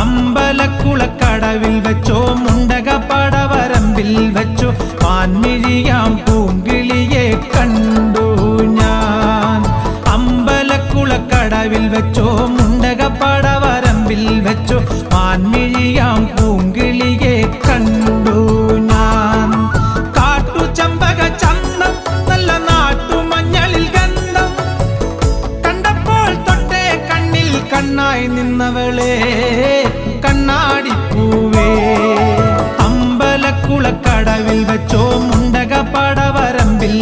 അമ്പലക്കുളക്കടവിൽ വെച്ചോ മുണ്ടക പടവരമ്പിൽ വെച്ചോ പാൻമിഴിയാം പൂങ്കിളിയെ കണ്ടു ഞാൻ. അമ്പലക്കുളക്കടവിൽ വെച്ചോ മുണ്ടക പടവരമ്പിൽ വെച്ചോ പാൻമിഴിയാം പൂങ്കിളിയെ പെണ്ണായി നിന്നവളെ കണ്ണാടിപ്പൂവേ. അമ്പലക്കുളക്കടവിൽ വെച്ചോ മുണ്ടക പടവരമ്പിൽ